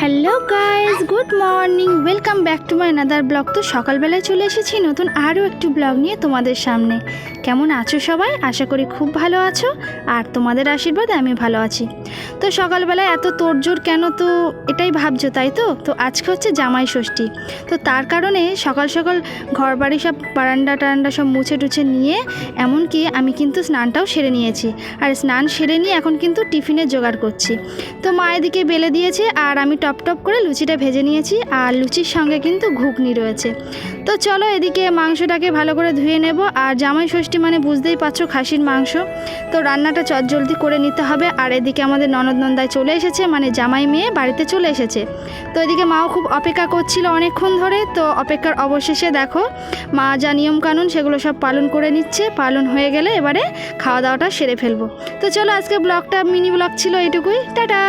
Hello guys good morning welcome back to my another vlog তো সকালবেলায় চলে এসেছি নতুন আরও একটি ব্লগ নিয়ে তোমাদের সামনে। কেমন আছো সবাই? আশা করি খুব ভালো আছো। আর তোমাদের আশীর্বাদে আমি ভালো আছি। তো সকালবেলায় এত তোড়জোড় কেন তো এটাই ভাবছ, তাই তো? তো আজকে হচ্ছে জামাই ষষ্ঠী। তো তার কারণে সকাল সকাল ঘর বাড়ি সব বারান্দা টারান্ডা সব মুছে টুছে নিয়ে এমনকি আমি কিন্তু স্নানটাও সেরে নিয়েছি। আর স্নান সেরে নিয়ে এখন কিন্তু টিফিনের জোগাড় করছি। তো মা এদিকে বেলে দিয়েছে আর আমি টপ টপ করে লুচিটা ভেজে নিয়েছি আর লুচির সঙ্গে কিন্তু ঘুগনি রয়েছে। তো চলো এদিকে মাংসটাকে ভালো করে ধুয়ে নেব আর জামাই ষষ্ঠী মানে বুঝতেই পারছ খাসির মাংস। তো রান্নাটা চটজলদি করে নিতে হবে আর এদিকে আমাদের ননদ নন্দায় চলে এসেছে মানে জামাই মেয়ে বাড়িতে চলে এসেছে। তো এদিকে মাও খুব অপেক্ষা করছিল অনেকক্ষণ ধরে, তো অপেক্ষার অবশেষে দেখো মা যা নিয়মকানুন সেগুলো সব পালন করে নিচ্ছে, পালন হয়ে গেলে এবারে খাওয়া দাওয়াটা সেরে ফেলব। তো চলো আজকে ব্লগটা, মিনি ব্লগ ছিল এইটুকুই, টাটা!